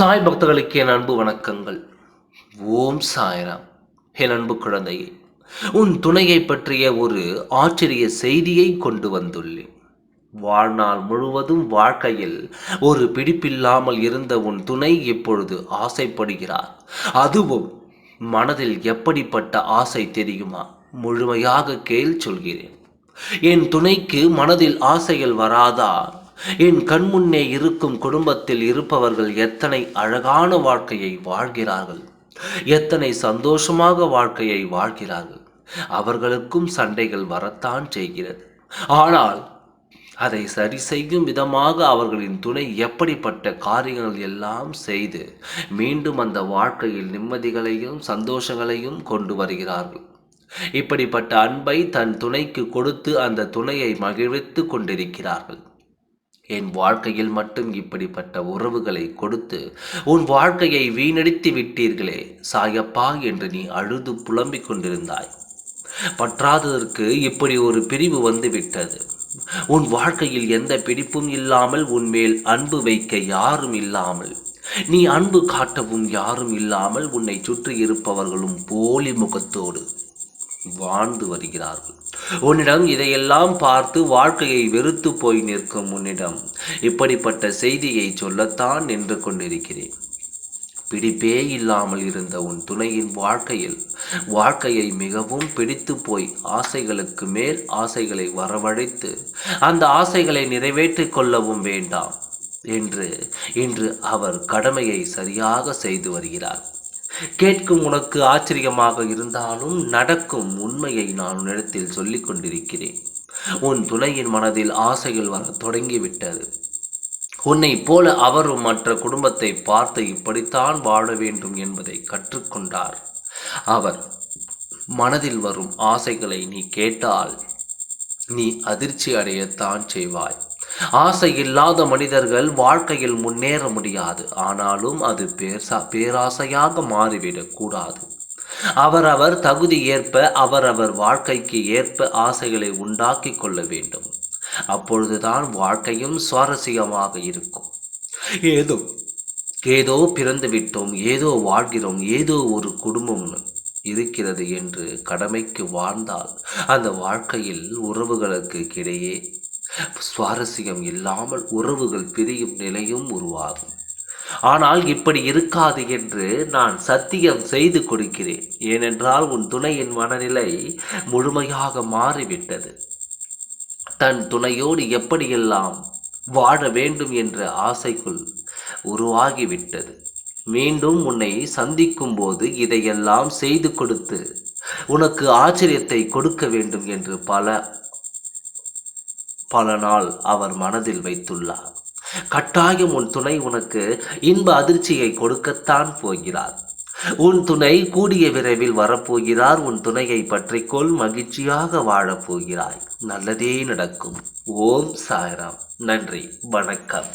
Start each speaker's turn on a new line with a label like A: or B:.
A: சாய் பக்தர்களுக்கு என் அன்பு வணக்கங்கள். ஓம் சாய்ராம். என் அன்பு குழந்தையே உன் துணையை பற்றிய ஒரு ஆச்சரிய செய்தியை கொண்டு வந்துள்ளேன். வாழ்நாள் முழுவதும் வாழ்க்கையில் ஒரு பிடிப்பில்லாமல் இருந்த உன் துணை இப்பொழுது ஆசைப்படுகிறார்? அதுவும் மனதில் எப்படிப்பட்ட ஆசை தெரியுமா? முழுமையாக கேள் சொல்கிறேன். என் துணைக்கு மனதில் ஆசைகள் வராதா? என் கண்முன்னே இருக்கும் குடும்பத்தில் இருப்பவர்கள் எத்தனை அழகான வாழ்க்கையை வாழ்கிறார்கள். எத்தனை சந்தோஷமாக வாழ்க்கையை வாழ்கிறார்கள். அவர்களுக்கும் சண்டைகள் வரத்தான் செய்கிறது. ஆனால் அதை சரி செய்யும் விதமாக அவர்களின் துணை எப்படிப்பட்ட காரியங்கள் எல்லாம் செய்து மீண்டும் அந்த வாழ்க்கையில் நிம்மதிகளையும் சந்தோஷங்களையும் கொண்டு வருகிறார்கள். இப்படிப்பட்ட அன்பை தன் துணைக்கு கொடுத்து அந்த துணையை மகிழ்வித்து கொண்டிருக்கிறார்கள். என் வாழ்க்கையில் மட்டும் இப்படிப்பட்ட உறவுகளை கொடுத்து உன் வாழ்க்கையை வீணடித்து விட்டீர்களே சாயப்பா என்று நீ அழுது புலம்பிக் கொண்டிருந்தாய். பற்றாததற்கு இப்படி ஒரு பிரிவு வந்து விட்டது உன் வாழ்க்கையில் எந்த பிடிப்பும் இல்லாமல் உன்மேல் அன்பு வைக்க யாரும் இல்லாமல் நீ அன்பு காட்டவும் யாரும் இல்லாமல் உன்னை சுற்றி இருப்பவர்களும் போலி முகத்தோடு வாழ்ந்து வருகிறார்கள். உன்னிடம் இதையெல்லாம் பார்த்து வாழ்க்கையை வெறுத்து போய் நிற்கும் உன்னிடம். இப்படிப்பட்ட செய்தியை சொல்லத்தான் நின்று கொண்டிருக்கிறேன். பிடிப்பே இல்லாமல் இருந்த உன் துணையின் வாழ்க்கையில் வாழ்க்கையை மிகவும் பிடித்து போய் ஆசைகளுக்கு மேல் ஆசைகளை வரவழைத்து அந்த ஆசைகளை நிறைவேற்றிக் கொள்ளவும் வேண்டாம் என்று இன்று அவர் கடமையை சரியாக செய்து வருகிறார். கேட்கும் உனக்கு ஆச்சரியமாக இருந்தாலும் நடக்கும் உண்மையை நான் உன்னிடத்தில் சொல்லிக் கொண்டிருக்கிறேன். உன் துணையின் மனதில் ஆசைகள் வர தொடங்கிவிட்டது. உன்னை போல அவரும் மற்ற குடும்பத்தை பார்த்து இப்படித்தான் வாழ வேண்டும் என்பதை கற்றுக்கொண்டார். அவர் மனதில் வரும் ஆசைகளை நீ கேட்டால் நீ அதிர்ச்சி அடையத்தான் செய்வாய். ஆசை இல்லாத மனிதர்கள் வாழ்க்கையில் முன்னேற முடியாது. ஆனாலும் அது பேசா பேராசையாக மாறிவிடக்கூடாது அவரவர் தகுதி ஏற்ப அவரவர் வாழ்க்கைக்கு ஏற்ப ஆசைகளை உண்டாக்கி கொள்ள வேண்டும். அப்பொழுதுதான் வாழ்க்கையும் சுவாரஸ்யமாக இருக்கும். ஏதோ ஏதோ பிறந்து விட்டோம் ஏதோ வாழ்கிறோம் ஏதோ ஒரு குடும்பம் இருக்கிறது என்று கடமைக்கு வாழ்ந்தால் அந்த வாழ்க்கையில் உறவுகளுக்கு இடையே சுவாரஸ்யம் இல்லாமல் உறவுகள் பிரியும் நிலையும் உருவாகும். ஆனால் இப்படி இருக்காது என்று நான் சத்தியம் செய்து கொடுக்கிறேன். ஏனென்றால் உன் துணையின் மனநிலை முழுமையாக மாறிவிட்டது. தன் துணையோடு எப்படியெல்லாம் வாழ வேண்டும் என்ற ஆசைக்குள் உருவாகிவிட்டது. மீண்டும் உன்னை சந்திக்கும் போது இதையெல்லாம் செய்து கொடுத்து உனக்கு ஆச்சரியத்தை கொடுக்க வேண்டும் என்று பல பல நாள் அவர் மனதில் வைத்துள்ளார். கட்டாயம் உன் துணை உனக்கு இன்ப அதிர்ச்சியை கொடுக்கத்தான் போகிறார். உன் துணை கூடிய விரைவில் வரப்போகிறார். உன் துணையை பற்றிக்கொள் மகிழ்ச்சியாக வாழப் போகிறாய் நல்லதே நடக்கும். ஓம் சாய்ராம். நன்றி. வணக்கம்.